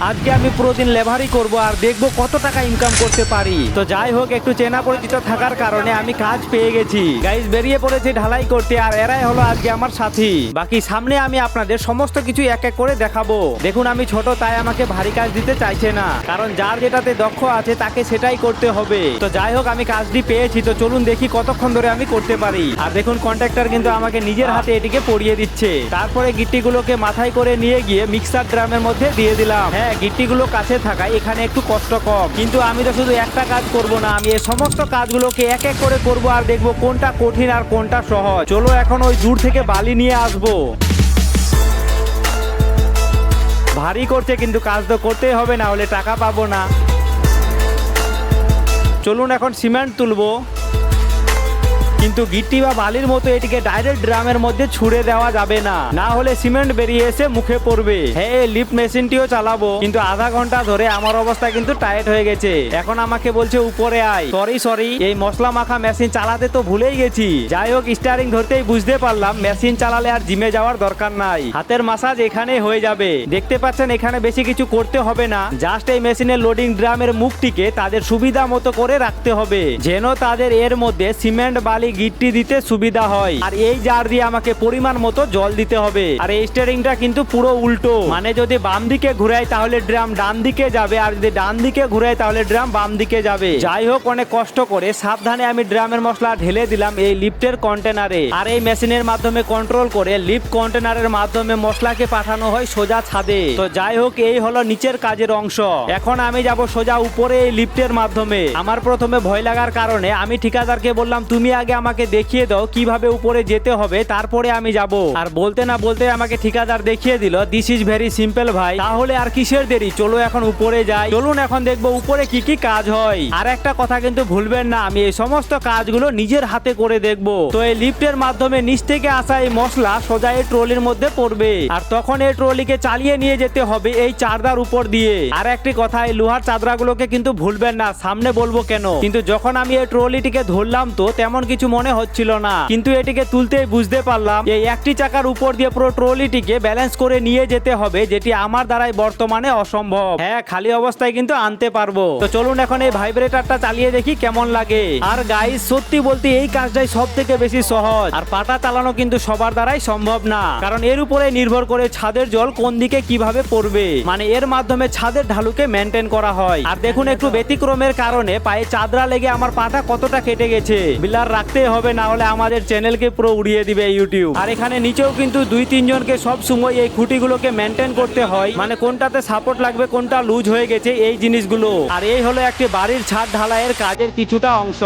আজকে আমি প্রতিদিন লেভারি করব আর দেখব কত টাকা ইনকাম করতে পারি। তো যাই হোক, একটু চেনা পরিচিত থাকার কারণে আমি কাজ পেয়ে গেছি। গাইজ বেরিয়ে পড়েছি ঢালাই করতে আর এরাই হলো আজকে আমার সাথী। বাকি সামনে আমি আপনাদের সমস্ত কিছু এক এক করে দেখাবো। দেখুন, আমি ছোট, তাই আমাকে ভারী কাজ দিতে চাইছে না। কারণ যার যেটাতে দক্ষ আছে, তাকে সেটাই করতে হবে। তো যাই হোক, আমি কাজটি পেয়েছি, তো চলুন দেখি কতক্ষণ ধরে আমি করতে পারি। আর দেখুন কন্ট্রাক্টর কিন্তু আমাকে নিজের হাতে এটিকে পরিয়ে দিচ্ছে। তারপরে গিট্টিগুলোকে মাথায় করে নিয়ে গিয়ে মিক্সার ড্রামের মধ্যে দিয়ে দিলাম। হ্যাঁ গিট্টিগুলো কাছে থাকায় এখানে একটু কষ্ট কম। কিন্তু আমি তো শুধু একটা কাজ করব না, আমি এই সমস্ত কাজগুলোকে এক এক করে করব আর দেখব কোনটা কঠিন আর কোনটা সহজ। চলো এখন ওই দূর থেকে বালি নিয়ে আসব। ভারী করছে কিন্তু কাজ তো করতেই হবে, না হলে টাকা পাবো না। চলুন এখন সিমেন্ট তুলবো। কিন্তু গিট্টি বা বালির মতো এটিকে ডাইরেক্ট ড্রামের মধ্যে ছুড়ে দেওয়া যাবে না। না হলে সিমেন্ট বেরিয়ে এসে মুখে পড়বে। হ্যাঁ এই লিফট মেশিনটিও চালাবো। কিন্তু আধা ঘণ্টা ধরে আমার অবস্থা কিন্তু টাইট হয়ে গেছে। এখন আমাকে বলছে, উপরে আয়। সরি সরি এই মশলা মাখা মেশিন চালাতে তো ভুলেই গেছি। যাই হোক স্টারিং ধরতেই বুঝতে পারলাম, মেশিন চালালে আর জিমে যাওয়ার দরকার নাই। হাতের মাসাজ এখানে হয়ে যাবে। দেখতে পাচ্ছেন, এখানে বেশি কিছু করতে হবে না। জাস্ট এই মেশিনের লোডিং ড্রামের মুখটিকে তাদের সুবিধা মতো করে রাখতে হবে। যেন তাদের এর মধ্যে সিমেন্ট, বালি গিট্টি দিতে সুবিধা হয়। আর এই জার দিয়ে আমাকে পরিমাণ মতো জল দিতে হবে। আর এই স্টারিংটা কিন্তু পুরো উল্টো। মানে যদি বাম দিকে ঘুরাই তাহলে ড্রাম ডান দিকে যাবে। আর যদি ডান দিকে ঘুরাই তাহলে ড্রাম বাম দিকে যাবে। যাই হোক, অনেক কষ্ট করে সাবধানে আমি ড্রামের মশলা ঢেলে দিলাম এই লিফটের কন্টেনারে আর এই মেশিনের মাধ্যমে কন্ট্রোল করে লিফট কন্টেনারের মাধ্যমে মশলাকে পাঠানো হয় সোজা ছাদে। তো যাই হোক, এই হলো নিচের কাজের অংশ। এখন আমি যাব সোজা উপরে এই লিফটের মাধ্যমে। আমার প্রথমে ভয় লাগার কারণে আমি ঠিকাদারকে বললাম, তুমি আগে আমাকে দেখিয়ে দাও কীভাবে উপরে যেতে হবে, তারপরে আমি যাব। আর বলতে না বলতে আমাকে ঠিকাদার দেখিয়ে দিল দিস ইজ ভেরি সিম্পল ভাই, তাহলে আর কিসের দেরি? চলো এখন উপরে যাই। চলুন এখন দেখব উপরে কি কি কাজ হয়। আর একটা কথা কিন্তু ভুলবেন না, আমি এই সমস্ত কাজগুলো নিজের হাতে করে দেখব। তো এই লিফটের মাধ্যমে নিচ থেকে আসা এই মশলা সোজা এই ট্রলির মধ্যে পড়বে। আর তখন এই ট্রলিকে চালিয়ে নিয়ে যেতে হবে এই চারদার উপর দিয়ে। আর একটি কথা, এই লোহার চাদরাগুলোকে কিন্তু ভুলবেন না, সামনে বলব কেন? কিন্তু যখন আমি এই ট্রলিটিকে ধরলাম তো, তেমন কিছু মনে হচ্ছিল না। কিন্তু এটিকে তুলতেই বুঝতে পারলাম, এই একটি চাকার উপর দিয়ে পুরো ট্রলিটিকে ব্যালেন্স করে নিয়ে যেতে হবে, যেটি আমার দ্বারাই বর্তমানে অসম্ভব। হ্যাঁ খালি অবস্থায় কিন্তু আনতে পারব। তো চলুন এখন এই ভাইব্রেটারটা চালিয়ে দেখি কেমন লাগে। আর গাইস সত্যি বলতে এই কাজটাই সব থেকে বেশি সহজ। আর পাটা চালানো কিন্তু সবার দ্বারাই সম্ভব না। কারণ এর উপরে নির্ভর করে ছাদের জল কোন দিকে কীভাবে পড়বে। মানে এর মাধ্যমে ছাদের ঢালুকে মেনটেন করা হয়। আর দেখুন একটু ব্যতিক্রমের কারণে পায়ে চাদরা লেগে আমার পাটা কতটা কেটে গেছে। বিলার রাখতেই হবে, না হলে আমাদের চ্যানেলকে পুরো উড়িয়ে দিবে ইউটিউব। আর এখানে নিচেও কিন্তু দুই তিনজনকে সব সময় এই খুঁটিগুলোকে মেনটেন করতে হয়। মানে কোনটাতে সাপোর্ট লাগবে, কোনটা লুজ হয়ে গেছে, এই জিনিসগুলো। আর এই হলো একটি বাড়ির ছাদ ঢালাইয়ের কাজের কিছুটা অংশ।